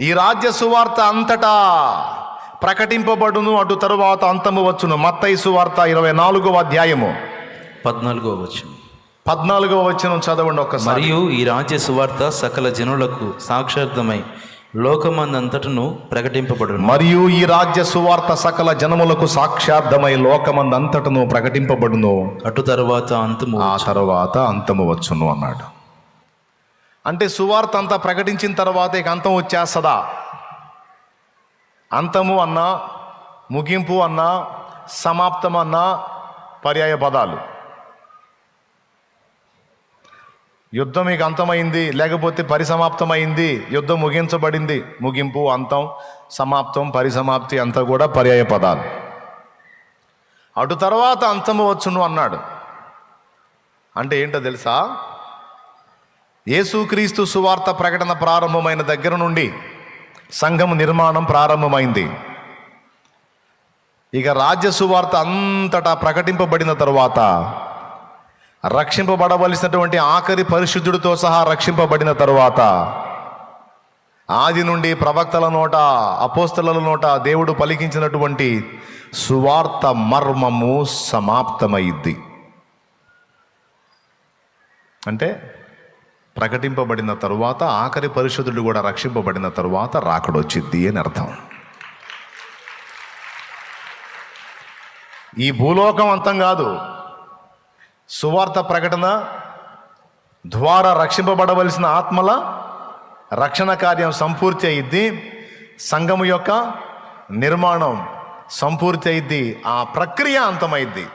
ఈ రాజ్య సువార్త అంతటా ప్రకటింపబడును అటు తరువాత అంతము వచ్చును. మత్తయి సువార్త ఇరవై నాలుగవ అధ్యాయము. పద్నాలుగో వచ్చిన పద్నాలుగవ వచనం చదవండి ఒక్కసారి. మరియు ఈ రాజ్య సువార్త సకల జనులకు సాక్షార్థమై లోకమందంతటను ప్రకటింపబడును. మరియు ఈ రాజ్య సువార్త సకల జనములకు సాక్షార్థమై లోకమందంతటను ప్రకటింపబడును. అటు తరువాత అంతము ఆ తర్వాత అంతము వచ్చును అన్నాడు. అంటే సువార్త అంతా ప్రకటించిన తర్వాత ఇక అంతం వచ్చేస్తుందా? అంతము అన్నా ముగింపు అన్నా సమాప్తం అన్నా పర్యాయ పదాలు. యుద్ధం ఇక అంతమైంది లేకపోతే పరిసమాప్తమైంది యుద్ధం ముగించబడింది ముగింపు అంతం సమాప్తం పరిసమాప్తి అంతా కూడా పర్యాయ పదాలు. అటు తర్వాత అంతము వచ్చును అన్నాడు. అంటే ఏంటో తెలుసా? యేసుక్రీస్తు సువార్త ప్రకటన ప్రారంభమైన దగ్గర నుండి సంఘం నిర్మాణం ప్రారంభమైంది. ఇక రాజ్య సువార్త అంతటా ప్రకటింపబడిన తర్వాత రక్షింపబడవలసినటువంటి ఆఖరి పరిశుద్ధుడితో సహా రక్షింపబడిన తరువాత ఆది నుండి ప్రవక్తల నోట అపోస్తల నోట దేవుడు పలికించినటువంటి సువార్త మర్మము సమాప్తమైద్ది అంటే ప్రకటింపబడిన తరువాత ఆఖరి పరిశుద్ధుడు కూడా రక్షింపబడిన తరువాత రాకడొచ్చిద్ది అని అర్థం. ఈ భూలోకం అంతం కాదు. సువార్త ప్రకటన ద్వారా రక్షింపబడవలసిన ఆత్మల రక్షణ కార్యం సంపూర్తి అయింది సంఘము యొక్క నిర్మాణం సంపూర్తి అయింది ఆ ప్రక్రియ అంతమైద్ది.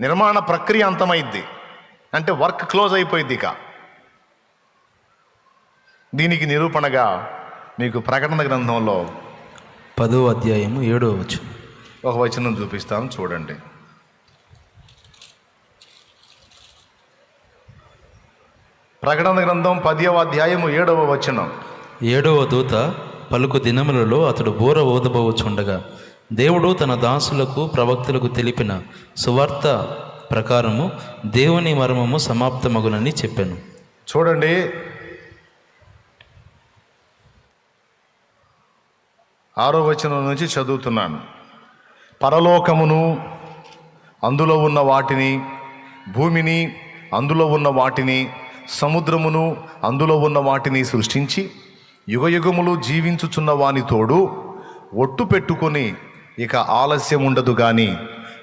నిర్మాణ ప్రక్రియ అంతమైద్ది. అంటే వర్క్ క్లోజ్ అయిపోయింది ఇక. దీనికి నిరూపణగా మీకు ప్రకటన గ్రంథంలో పదో అధ్యాయము ఏడో వచ్చు ఒక వచనం చూపిస్తాను చూడండి. ప్రకటన గ్రంథం పదియవ అధ్యాయము ఏడవ వచనం. ఏడవ దూత పలుకు దినములలో అతడు బోర ఓదబోచుండగా దేవుడు తన దాసులకు ప్రవక్తలకు తెలిపిన సువార్త ప్రకారము దేవుని మర్మము సమాప్తమగునని చెప్పాను. చూడండి ఆరో వచనం నుంచి చదువుతున్నాను. పరలోకమును అందులో ఉన్న వాటిని భూమిని అందులో ఉన్న వాటిని సముద్రమును అందులో ఉన్న వాటిని సృష్టించి యుగయుగములు జీవించుచున్న వాని తోడు ఒట్టు పెట్టుకొని ఇక ఆలస్యం ఉండదు కానీ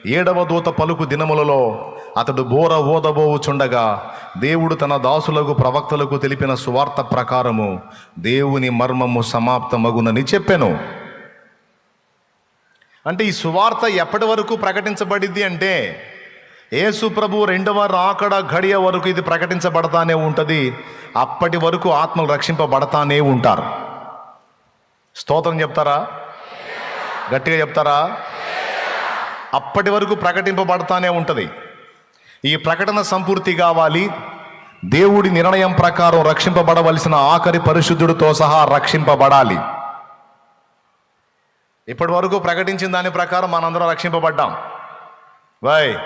ఏడవ దూత పలుకు దినములలో అతడు బోర ఓదబోవుచుండగా దేవుడు తన దాసులకు ప్రవక్తలకు తెలిపిన సువార్త ప్రకారము దేవుని మర్మము సమాప్తమగునని చెప్పాను. అంటే ఈ సువార్త ఎప్పటి వరకు ప్రకటించబడింది అంటే యేసు ప్రభు రెండవ రాకడ గడియ వరకు ఇది ప్రకటించబడతానే ఉంటుంది అప్పటి వరకు ఆత్మలు రక్షింపబడతానే ఉంటారు. స్తోత్రం చెప్తారా? గట్టిగా చెప్తారా? అప్పటి వరకు ప్రకటింపబడతానే ఉంటుంది. ఈ ప్రకటన సంపూర్తి కావాలి. దేవుడి నిర్ణయం ప్రకారం రక్షింపబడవలసిన ఆఖరి పరిశుద్ధుడితో సహా రక్షింపబడాలి. ఇప్పటి వరకు ప్రకటించిన దాని ప్రకారం మనందరం రక్షింపబడ్డాం. బాయ్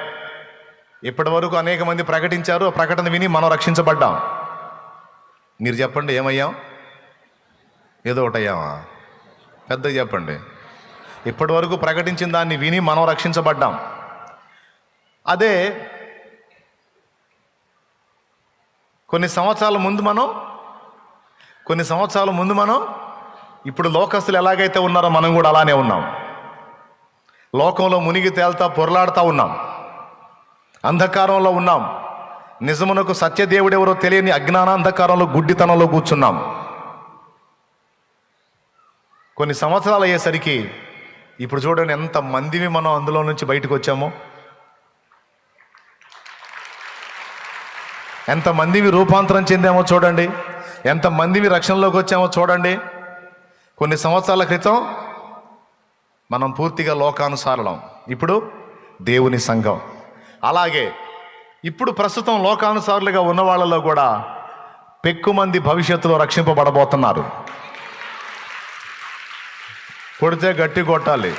ఇప్పటి వరకు అనేక మంది ప్రకటించారు ప్రకటన విని మనం రక్షించబడ్డాం. మీరు చెప్పండి ఏమయ్యాం? ఏదో ఒకటి అయ్యామా? పెద్దగా చెప్పండి. ఇప్పటి వరకు ప్రకటించిన దాన్ని విని మనం రక్షించబడ్డాం. అదే కొన్ని సంవత్సరాల ముందు మనం కొన్ని సంవత్సరాల ముందు మనం ఇప్పుడు లోకస్తులు ఎలాగైతే ఉన్నారో మనం కూడా అలానే ఉన్నాం. లోకంలో మునిగి తేల్తా పొరలాడుతూ ఉన్నాం. అంధకారంలో ఉన్నాం. నిజమునకు సత్యదేవుడు ఎవరో తెలియని అజ్ఞానాంధకారంలో గుడ్డితనంలో కూర్చున్నాం. కొన్ని సంవత్సరాలు అయ్యేసరికి ఇప్పుడు చూడండి ఎంత మందిని మనం అందులో నుంచి బయటకు వచ్చామో. ఎంతమందివి రూపాంతరం చెందామో చూడండి. ఎంతమందివి రక్షణలోకి వచ్చామో చూడండి. కొన్ని సంవత్సరాల క్రితం మనం పూర్తిగా లోకానుసారణం ఇప్పుడు దేవుని సంఘం. అలాగే ఇప్పుడు ప్రస్తుతం లోకానుసారులుగా ఉన్న వాళ్ళలో కూడా పెక్కుమంది భవిష్యత్తులో రక్షింపబడబోతున్నారు. కొడితే గట్టి కొట్టాలి.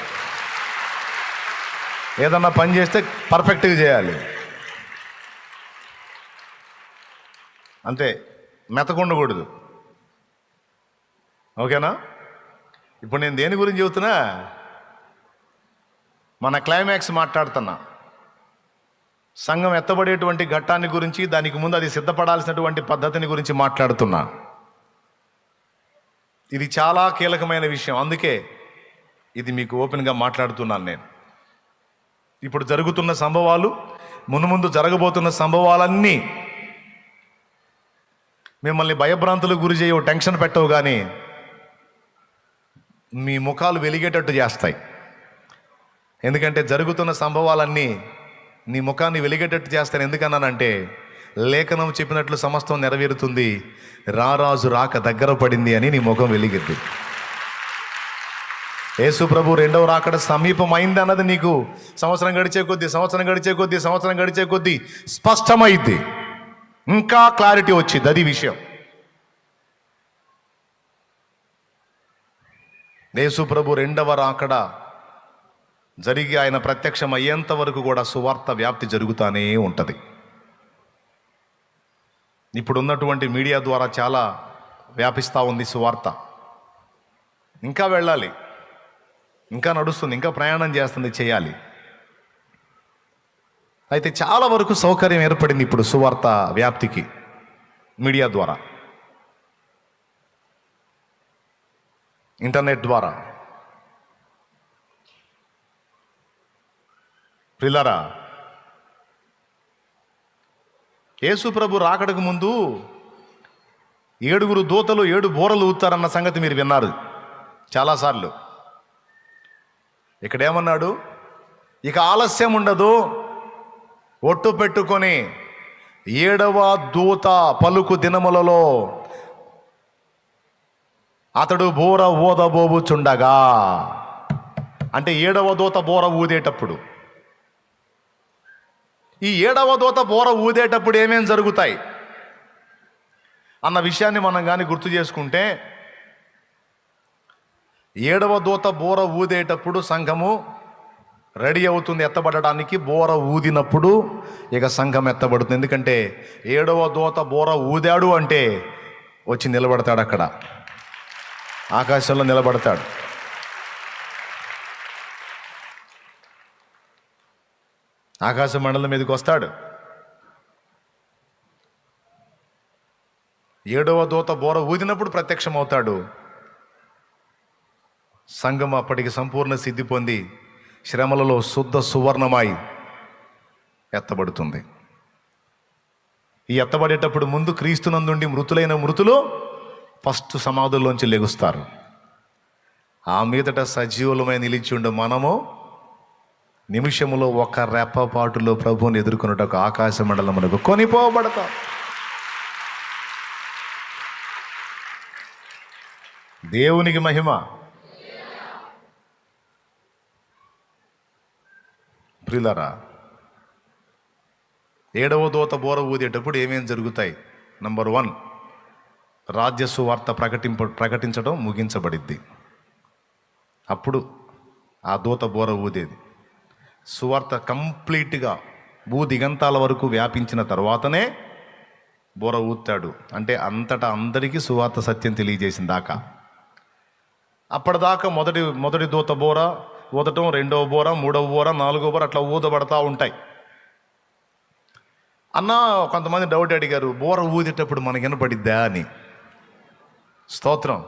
ఏదన్నా పని చేస్తే పర్ఫెక్ట్గా చేయాలి. అంతే మెతకుండకూడదు. ఓకేనా? ఇప్పుడు నేను దేని గురించి చెబుతున్నా? మన క్లైమాక్స్ మాట్లాడుతున్నా. సంఘం ఎత్తబడేటువంటి ఘట్టాన్ని గురించి దానికి ముందు అది సిద్ధపడాల్సినటువంటి పద్ధతిని గురించి మాట్లాడుతున్నా. ఇది చాలా కీలకమైన విషయం. అందుకే ఇది మీకు ఓపెన్గా మాట్లాడుతున్నాను నేను. ఇప్పుడు జరుగుతున్న సంభవాలు మునుముందు జరగబోతున్న సంభవాలన్నీ మిమ్మల్ని భయభ్రాంతులకు గురి చేయవు టెన్షన్ పెట్టవు కానీ మీ ముఖాలు వెలిగేటట్టు చేస్తాయి. ఎందుకంటే జరుగుతున్న సంభవాలన్నీ నీ ముఖాన్ని వెలిగేటట్టు చేస్తాను ఎందుకన్నానంటే లేఖనం చెప్పినట్లు సమస్తం నెరవేరుతుంది రారాజు రాక దగ్గర పడింది అని నీ ముఖం వెలిగింది యేసు ప్రభు రెండవ రాకడ సమీపమైంది అన్నది నీకు. సంవత్సరం గడిచే కొద్దీ సంవత్సరం గడిచే కొద్దీ సంవత్సరం గడిచే కొద్దీ స్పష్టమైంది ఇంకా క్లారిటీ వచ్చింది అది విషయం. యేసు ప్రభు రెండవ రాకడ జరిగి ఆయన ప్రత్యక్షం అయ్యేంత వరకు కూడా సువార్త వ్యాప్తి జరుగుతూనే ఉంటుంది. ఇప్పుడున్నటువంటి మీడియా ద్వారా చాలా వ్యాపిస్తూ ఉంది సువార్త. ఇంకా వెళ్ళాలి. ఇంకా నడుస్తుంది ఇంకా ప్రయాణం చేస్తుంది చేయాలి. అయితే చాలా వరకు సౌకర్యం ఏర్పడింది ఇప్పుడు సువార్త వ్యాప్తికి మీడియా ద్వారా. ఇంటర్నెట్ ద్వారా. ప్రిల్లరా యేసుప్రభు రాకడకు ముందు ఏడుగురు దూతలు ఏడు బోరలు ఊతారన్న సంగతి మీరు విన్నారు చాలాసార్లు. ఇక్కడేమన్నాడు? ఇక ఆలస్యం ఉండదు. ఒట్టు పెట్టుకొని ఏడవ దూత పలుకు దినములలో అతడు బోర ఊదబోబుచుండగా. అంటే ఏడవ దూత బోర ఊదేటప్పుడు. ఈ ఏడవ దూత బోర ఊదేటప్పుడు ఏమేం జరుగుతాయి? అన్న విషయాన్ని మనం కానీ గుర్తు చేసుకుంటే ఏడవ దూత బోర ఊదేటప్పుడు సంఘము రెడీ అవుతుంది ఎత్తబడడానికి. బోర ఊదినప్పుడు ఇక సంఘం ఎత్తబడుతుంది. ఎందుకంటే ఏడవ దూత బోర ఊదాడు అంటే వచ్చి నిలబడతాడు అక్కడ. ఆకాశంలో నిలబడతాడు. ఆకాశ మండలం మీదకి వస్తాడు. ఏడవ దూత బోర ఊదినప్పుడు ప్రత్యక్షమవుతాడు. సంఘం అప్పటికి సంపూర్ణ సిద్ధి పొంది శ్రమలలో శుద్ధ సువర్ణమై ఎత్తబడుతుంది. ఈ ఎత్తబడేటప్పుడు ముందు క్రీస్తునందుండి మృతులైన మృతులు ఫస్ట్ సమాధుల్లోంచి లెగుస్తారు. ఆ మీదట సజీవులమై నిలిచి ఉండే మనము నిమిషములో ఒక రెప్పపాటులో ప్రభువుని ఎదుర్కొన్నట్టు ఆకాశ మండలమునకు కొనిపోబడతాం. దేవునికి మహిమ. ప్రిలరా ఏడవ దూత బోర ఊదేటప్పుడు ఏమేమి జరుగుతాయి? నంబర్ వన్ రాజ్య సువార్త ప్రకటింప ప్రకటించడం ముగించబడిద్ది. అప్పుడు ఆ దూత బోర ఊదేది. సువార్త కంప్లీట్గా భూ దిగంతాల వరకు వ్యాపించిన తర్వాతనే బోర ఊతాడు అంటే అంతటా అందరికీ సువార్త సత్యం తెలియజేసిన దాకా అప్పటిదాకా మొదటి మొదటి దూత బోర ఊదటం రెండవ బోర మూడవ బోర నాలుగో బోర అట్లా ఊదబడతా ఉంటాయి. అన్న కొంతమంది డౌట్ అడిగారు బోర ఊదేటప్పుడు మనకి వినపడిద్దా అని. స్తోత్రం.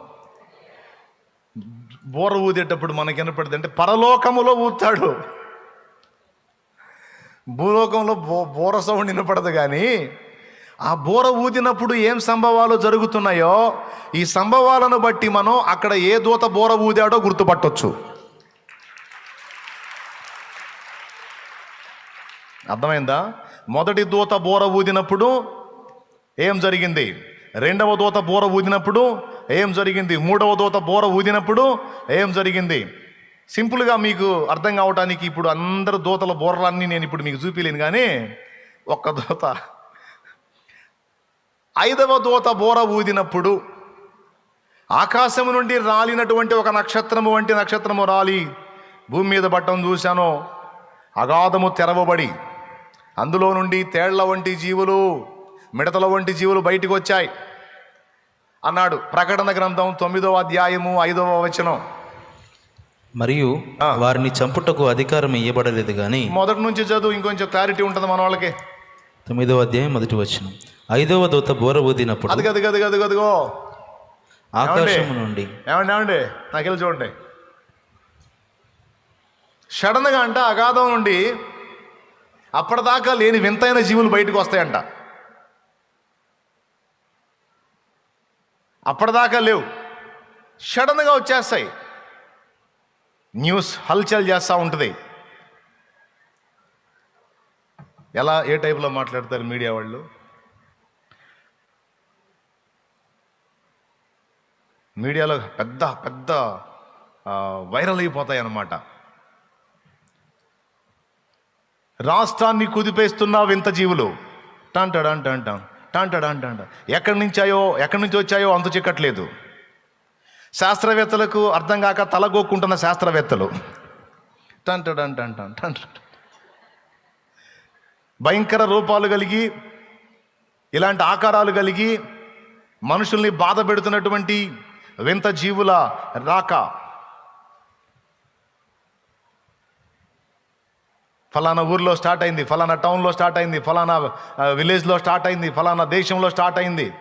బోర ఊదేటప్పుడు మనకి వినపడింది అంటే పరలోకములో ఊతాడు. భూలోకంలో బో బోర సౌండ్ వినపడదు కానీ ఆ బోర ఊదినప్పుడు ఏం సంభవాలు జరుగుతున్నాయో ఈ సంభవాలను బట్టి మనం అక్కడ ఏ దూత బోర ఊదాడో గుర్తుపట్టొచ్చు. అర్థమైందా? మొదటి దూత బోర ఊదినప్పుడు ఏం జరిగింది? రెండవ దూత బోర ఊదినప్పుడు ఏం జరిగింది? మూడవ దూత బోర ఊదినప్పుడు ఏం జరిగింది? సింపుల్గా మీకు అర్థం కావడానికి ఇప్పుడు అందరు దూతల బోరలన్నీ నేను ఇప్పుడు మీకు చూపించలేను కానీ ఒక్క దూత. ఐదవ దూత బోర ఊదినప్పుడు ఆకాశము నుండి రాలినటువంటి ఒక నక్షత్రము వంటి నక్షత్రము రాలి. భూమి మీద పట్టం చూశాను. అగాధము తెరవబడి అందులో నుండి తేళ్ళ వంటి జీవులు మిడతల వంటి జీవులు బయటికి వచ్చాయి అన్నాడు ప్రకటన గ్రంథం తొమ్మిదవ అధ్యాయము ఐదవ వచనం. మరియు. వారిని చంపుటకు అధికారం ఇవ్వబడలేదు గాని మొదటి నుంచి చదువు ఇంకొంచెం క్లారిటీ ఉంటుంది మన వాళ్ళకి. తొమ్మిదవ అధ్యాయం మొదటి వచ్చిన ఐదవ దూత బోర ఊదినప్పుడు అది గది గది గది గదిగో ఆకాశము నుండి ఏమండి ఏమండి? నాకెళ్ళి చూడండి. సడన్గా అంట అగాధం నుండి అప్పటిదాకా లేని వింతైన జీవులు బయటకు వస్తాయంట. అప్పటిదాకా లేవు. సడన్గా వచ్చేస్తాయి. న్యూస్ హల్చల్ చేస్తూ ఉంటుంది. ఎలా ఏ టైప్లో మాట్లాడతారు మీడియా వాళ్ళు? మీడియాలో పెద్ద పెద్ద వైరల్ అయిపోతాయి అన్నమాట రాష్ట్రాన్ని కుదిపేస్తున్న వింత జీవులు టాంటడాన్ టాంటాం టాంటడాన్ టాంట ఎక్కడి నుంచాయో ఎక్కడి నుంచి వచ్చాయో అంతు చిక్కట్లేదు శాస్త్రవేత్తలకు అర్థం కాక తలగోక్కుంటున్న శాస్త్రవేత్తలు టంటడాన్ టంటాం టంట భయంకర రూపాలు కలిగి ఇలాంటి ఆకారాలు కలిగి మనుషుల్ని బాధ పెడుతున్నటువంటి వింత జీవుల రాక ఫలానా ఊర్లో స్టార్ట్ అయింది ఫలానా టౌన్లో స్టార్ట్ అయింది ఫలానా విలేజ్లో స్టార్ట్ అయింది ఫలానా దేశంలో స్టార్ట్ అయింది.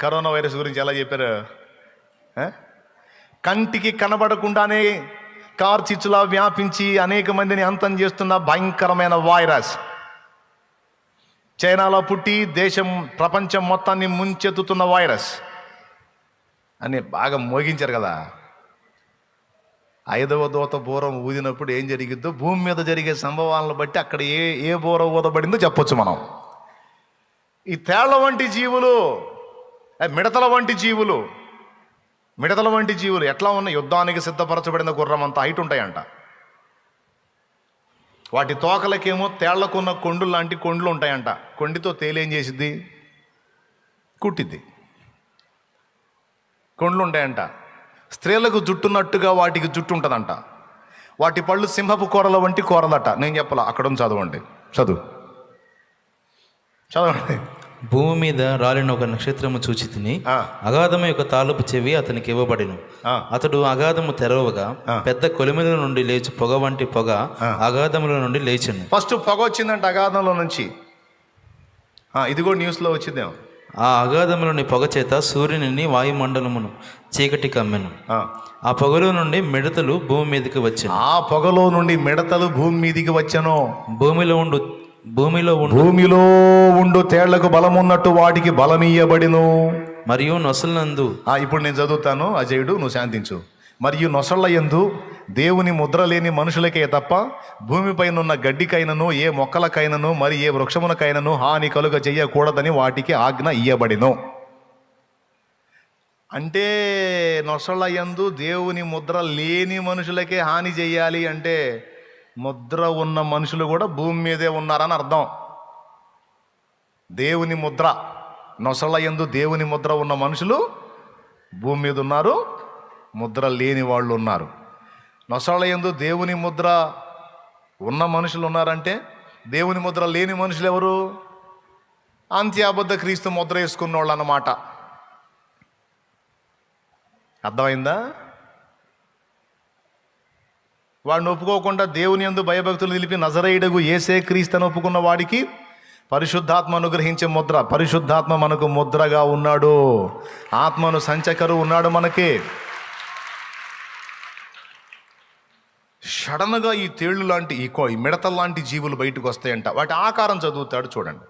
కరోనా వైరస్ గురించి ఎలా చెప్పారు? కంటికి కనబడకుండానే కార్చిచ్చులా వ్యాపించి అనేక మందిని అంతం చేస్తున్న భయంకరమైన వైరస్. చైనాలో పుట్టి దేశం ప్రపంచం మొత్తాన్ని ముంచెత్తుతున్న వైరస్. అని బాగా మోగించారు కదా. ఐదవ దూత బూరం ఊదినప్పుడు ఏం జరిగిద్దో? భూమి మీద జరిగే సంభవాలను బట్టి అక్కడ ఏ ఏ బూర ఊదబడిందో చెప్పొచ్చు మనం. ఈ తేళ్ళ వంటి జీవులు మిడతల వంటి జీవులు మిడతల వంటి జీవులు ఎట్లా ఉన్న యుద్ధానికి సిద్ధపరచబడిన గుర్రం అంత హైట్ ఉంటాయంట. వాటి తోకలకేమో తేళ్ళకున్న కొండు లాంటి కొండ్లు ఉంటాయంట. కొండితో తేలేం చేసిద్ది? కుట్టిద్ది. కొండ్లు ఉంటాయంట. స్త్రీలకు జుట్టున్నట్టుగా వాటికి జుట్టు ఉంటుందంట. వాటి పళ్ళు సింహపు కూరల వంటి కూరలట. నేను చెప్పాల? అక్కడ చదవండి. చదువు. చదవండి. భూమి మీద రాలిన ఒక నక్షత్రము చూచి తిని అగాధము యొక్క తాలుపు చెవి అతనికి ఇవ్వబడిను. అతడు అగాధము తెరవగా. పెద్ద కొలిమిల నుండి లేచి పొగ వంటి పొగ. అగాధముల నుండి లేచెను ఫస్ట్ పొగ వచ్చిందంట అగాధంలో నుంచి. ఇది కూడా న్యూస్లో వచ్చిందేమో. ఆ అగాధములోని పొగ చేత సూర్యుని వాయుమండలమును చీకటి కమ్మెను. ఆ. పొగలో నుండి మిడతలు భూమి మీదకి వచ్చాను. ఆ పొగలో నుండి మిడతలు భూమి మీదికి వచ్చాను. భూమిలో ఉండు భూమిలో ఉండు. భూమిలో ఉండు తేళ్ళకు బలం ఉన్నట్టు వాటికి బలమీయబడిను మరియు నొసలందు ఆ, ఇప్పుడు నేను చదువుతాను అజయుడు నువ్వు శాంతించు. మరియు నొసళ్ళ యందు దేవుని ముద్ర లేని మనుషులకే తప్ప భూమిపైన ఉన్న గడ్డికైనను ఏ మొక్కలకైనను మరి ఏ వృక్షమునకైనను హాని కలుగ చెయ్యకూడదని వాటికి ఆజ్ఞ ఇయ్యబడిను. అంటే నొసళ్ళయందు దేవుని ముద్ర లేని మనుషులకే హాని చేయాలి అంటే ముద్ర ఉన్న మనుషులు కూడా భూమి మీదే ఉన్నారని అర్థం. దేవుని ముద్ర నొసళ్ళయందు దేవుని ముద్ర ఉన్న మనుషులు భూమి మీద ఉన్నారు ముద్ర లేని వాళ్ళు ఉన్నారు. నొసళ్ళ యందు దేవుని ముద్ర ఉన్న మనుషులు ఉన్నారంటే దేవుని ముద్ర లేని మనుషులు ఎవరు? అంత్యాబద్ధ క్రీస్తు ముద్ర వేసుకున్న వాళ్ళు అన్నమాట. అర్థమైందా? వాడిని ఒప్పుకోకుండా దేవుని యందు భయభక్తులు నిలిపి నజరేయుడగు ఏసే క్రీస్తుని ఒప్పుకున్న వాడికి పరిశుద్ధాత్మ అనుగ్రహించే ముద్ర పరిశుద్ధాత్మ మనకు ముద్రగా ఉన్నాడు. ఆత్మను సంచకరు ఉన్నాడు మనకి. సడన్గా ఈ తేళ్ళు లాంటి ఈ కో- ఈ లాంటి జీవులు బయటకు వస్తాయంట. వాటి ఆకారం చదువుతాడు చూడండి.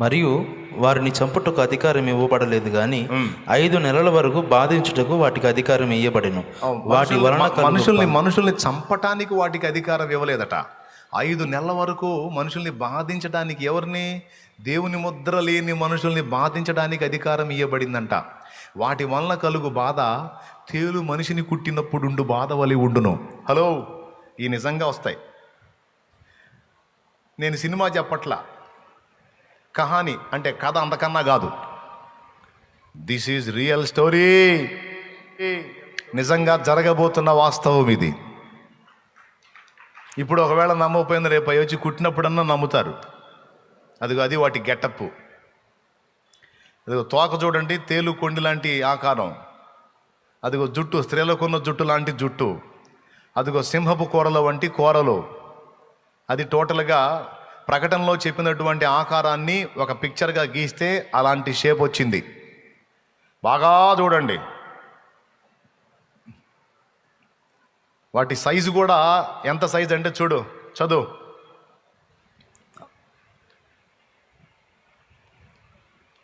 మరియు వారిని చంపుటకు అధికారం ఇవ్వబడలేదు ఉమ్. ఐదు నెలల వరకు బాధించుటకు వాటికి అధికారం ఇవ్వబడిను వాటి వలన మనుషుల్ని మనుషుల్ని చంపటానికి వాటికి అధికారం ఇవ్వలేదట. ఐదు నెలల వరకు మనుషుల్ని బాధించడానికి ఎవరిని? దేవుని ముద్ర లేని మనుషుల్ని బాధించడానికి అధికారం ఇవ్వబడిందంట వాటి వలన కలుగు బాధ తేలు మనిషిని కుట్టినప్పుడుండు బాధ వలి ఉండును. హలో? ఈ నిజంగా వస్తాయి. నేను సినిమా చెప్పట్లా. కహాని అంటే కథ అంతకన్నా కాదు. దిస్ ఈజ్ రియల్ స్టోరీ నిజంగా జరగబోతున్న వాస్తవం ఇది. ఇప్పుడు ఒకవేళ నమ్మకపోయింది రేపు అవి వచ్చి కుట్టినప్పుడన్నా నమ్ముతారు. అదిగో అది వాటి గెటప్ అదిగో తోక చూడండి తేలు కొండి లాంటి ఆకారం. అదిగో జుట్టు స్త్రీలకున్న జుట్టు లాంటి జుట్టు. అదిగో సింహపు కూరల వంటి కూరలు. అది టోటల్గా ప్రకటనలో చెప్పినటువంటి ఆకారాన్ని ఒక పిక్చర్గా గీస్తే అలాంటి షేప్ వచ్చింది. బాగా చూడండి. వాటి సైజు కూడా ఎంత సైజు అంటే చూడు చదువు.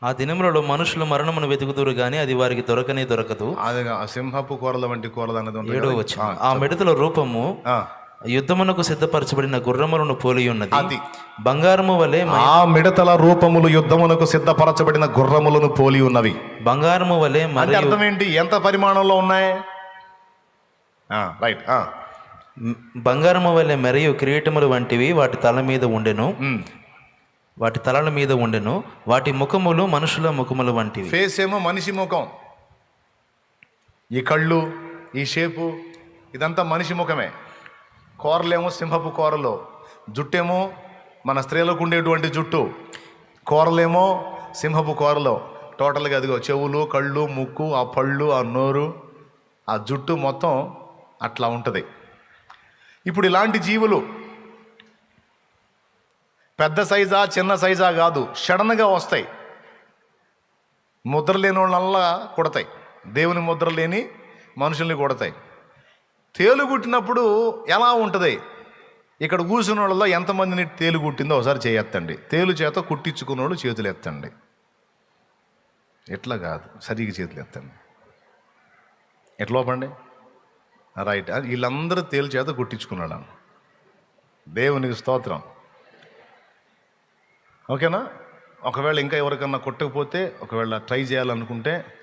ఆ దినములలో మనుషులు మరణమును వెతుకుదురు గాని అది వారికి దొరకనే దొరకదు. అది ఆ సింహపు కూరల వంటి కూరలు ఏడో. వచ్చి ఆ, మిడతల రూపము యుద్ధమునకు సిద్ధపరచబడిన గుర్రములను పోలి ఉన్నది. అది. బంగారము వలె ఆ మిడతల రూపములు యుద్ధమునకు సిద్ధపరచబడిన గుర్రములను పోలి ఉన్నవి. బంగారము వలె మరియు అర్థం ఏంటి ఎంత పరిమాణంలో ఉన్నాయి? రైట్ బంగారము వలె మరియు కిరీటములు వంటివి వాటి తల మీద ఉండెను. వాటి తలల మీద ఉండెను. వాటి ముఖములు మనుషుల ముఖములు వంటివి. ఫేస్ ఏమో మనిషి ముఖం. ఈ కళ్ళు ఈ షేపు ఇదంతా మనిషి ముఖమే. కూరలేమో సింహపు కూరలు. జుట్టేమో మన స్త్రీలకు ఉండేటువంటి జుట్టు. కూరలేమో సింహపు కూరలు. టోటల్గా అదిగో చెవులు కళ్ళు ముక్కు ఆ పళ్ళు ఆ నోరు ఆ జుట్టు మొత్తం అట్లా ఉంటుంది. ఇప్పుడు ఇలాంటి జీవులు పెద్ద సైజా చిన్న సైజా కాదు. సడన్గా వస్తాయి. ముద్ర లేని వాళ్ళల్లా కొడతాయి. దేవుని ముద్ర లేని మనుషుల్ని కొడతాయి. తేలు కుట్టినప్పుడు ఎలా ఉంటుంది? ఇక్కడ కూర్చున్న వాళ్ళలో ఎంతమందిని తేలు కుట్టిందో ఒకసారి చేయెత్తండి. తేలు చేత కుట్టించుకున్నోళ్ళు చేతులు ఎత్తండి. ఎట్లా కాదు సరిగ్గా చేతులు ఎత్తండి. ఎట్లా పండి రైట్. వీళ్ళందరూ తేలు చేత కుట్టించుకున్నాడు దేవునికి స్తోత్రం. ఓకేనా? ఒకవేళ ఇంకా ఎవరికన్నా కొట్టకపోతే ఒకవేళ ట్రై చేయాలనుకుంటే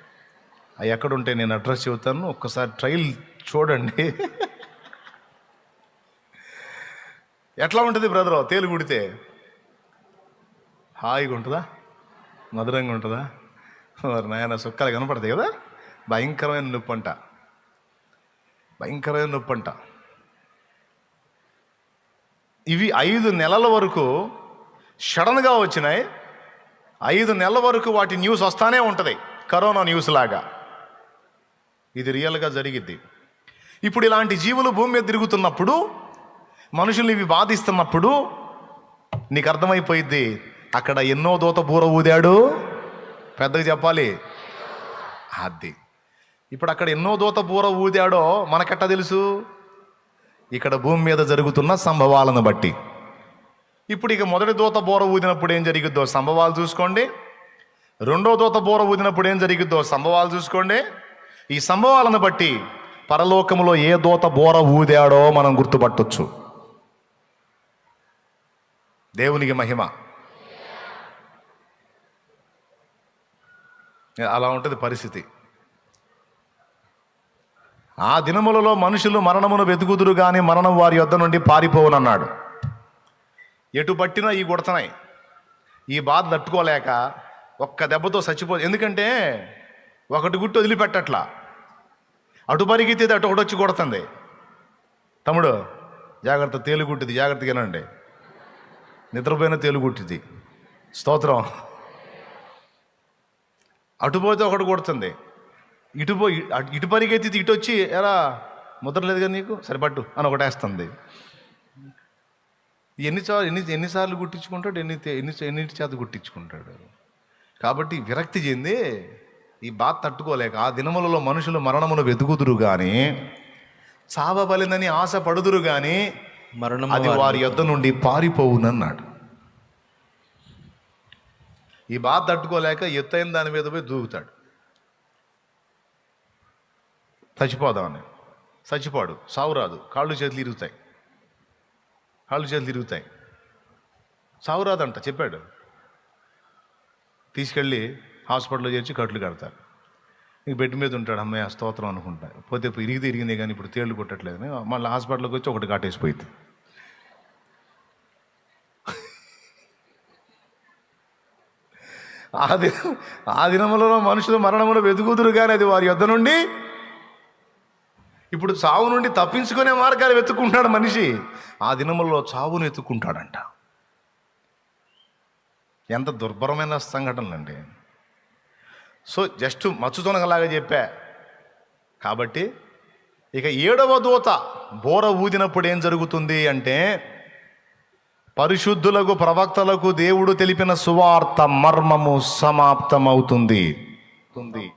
అవి ఎక్కడుంటే నేను అడ్రస్ చెబుతాను. ఒక్కసారి ట్రైల్ చూడండి. ఎట్లా ఉంటుంది బ్రదర్? తేలు కుడితే? హాయిగా ఉంటుందా? మధురంగా ఉంటుందా? మరి నాయన సుక్కలు కనపడతాయి కదా? భయంకరమైన నొప్పి అంట భయంకరమైన నొప్పి అంట ఇవి ఐదు నెలల వరకు సడన్గా వచ్చినాయి. ఐదు నెలల వరకు వాటి న్యూస్ వస్తానే ఉంటుంది. కరోనా న్యూస్ లాగా. ఇది రియల్గా జరిగిద్ది. ఇప్పుడు ఇలాంటి జీవులు భూమి మీద తిరుగుతున్నప్పుడు మనుషుల్ని ఇవి బాధిస్తున్నప్పుడు నీకు అర్థమైపోయిద్ది అక్కడ ఎన్నో దూత బూర ఊదాడు. పెద్దగా చెప్పాలి. అది. ఇప్పుడు అక్కడ ఎన్నో దూత బూర ఊదాడో మనకెట్టా తెలుసు? ఇక్కడ భూమి మీద జరుగుతున్న సంభవాలను బట్టి. ఇప్పుడు ఇక మొదటి దూత బోర ఊదినప్పుడు ఏం జరిగిద్దో సంభవాలు చూసుకోండి. రెండో దూత బోర ఊదినప్పుడు ఏం జరిగిద్దో సంభవాలు చూసుకోండి. ఈ సంభవాలను బట్టి పరలోకములో ఏ దూత బోర ఊదాడో మనం గుర్తుపట్టొచ్చు. దేవునికి మహిమ. అలా ఉంటుంది పరిస్థితి. ఆ దినములలో మనుషులు మరణమును వెతుకుదురు కానీ మరణం వారి యొద్ద నుండి పారిపోవునన్నాడు. ఎటు పట్టినా ఈ కొడుతున్నాయి ఈ బాధ తట్టుకోలేక ఒక్క దెబ్బతో చచ్చిపో ఎందుకంటే ఒకటి గుట్టు వదిలిపెట్టట్లా. అటు పరిగెత్తితే అటు ఒకటి వచ్చి కొడుతుంది. తమ్ముడు జాగ్రత్త తేలుగుట్టిది జాగ్రత్తగానండి నిద్రపోయిన తేలుగుట్టిది స్తోత్రం. అటు పోతే ఒకటి కొడుతుంది. ఇటు పోయి ఇటు పరిగెత్తితే ఇటు వచ్చి ఎలా? ముద్ర లేదు కదా నీకు? సరిపట్టు అని ఒకటేస్తుంది ఎన్నిసార్లు ఎన్ని ఎన్నిసార్లు గుట్టించుకుంటాడు ఎన్ని ఎన్ని ఎన్నిటి చేత గుట్టించుకుంటాడు కాబట్టి విరక్తి చెంది ఈ బాధ తట్టుకోలేక ఆ దినములలో మనుషులు మరణమును వెతుకుదురు కానీ చావబలిందని ఆశ పడుదురు కానీ మరణము అది వారి- వారి యొద్ద నుండి పారిపోవునన్నాడు. ఈ బాధ తట్టుకోలేక ఎత్తైన దాని మీద పోయి దూకుతాడు. చచ్చిపోదామని. చచ్చిపోడు. సావు రాదు కాళ్ళు చేతులు ఇరుగుతాయి. కాళ్ళు చేతులు తిరుగుతాయి. సావురాదంట చెప్పాడు. తీసుకెళ్ళి హాస్పిటల్లో చేర్చి కట్లు కడతారు. ఇంక బెడ్ మీద ఉంటాడు అమ్మాయి ఆ స్తోత్రం అనుకుంటా. పోతే ఇప్పుడు ఇరిగితే ఇరిగింది కానీ ఇప్పుడు తేళ్ళు కొట్టట్లేదు. మళ్ళీ హాస్పిటల్కి వచ్చి ఒకటి కాటేసిపోయింది. ఆ దిన ఆ దినములలో మనుషులు మరణములు వెతుకుతురు కానీ అది వారి యొద్ధ నుండి ఇప్పుడు చావు నుండి తప్పించుకునే మార్గాలు వెతుక్కుంటాడు మనిషి. ఆ దినములలో చావును వెతుక్కుంటాడంట. ఎంత దుర్భరమైన సంఘటనలు అండి సో జస్ట్ మచ్చుతోనగలాగా చెప్పా. కాబట్టి ఇక ఏడవ దూత బోర ఊదినప్పుడు ఏం జరుగుతుంది అంటే పరిశుద్ధులకు ప్రవక్తలకు దేవుడు తెలిపిన సువార్త మర్మము సమాప్తమవుతుంది ఉంది.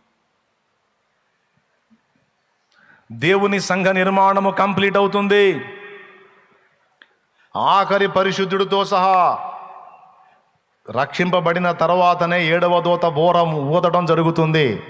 దేవుని సంఘ నిర్మాణము కంప్లీట్ అవుతుంది. ఆఖరి పరిశుద్ధుడితో సహా రక్షింపబడిన తర్వాతనే ఏడవ దూత బోరం ఊదడం జరుగుతుంది.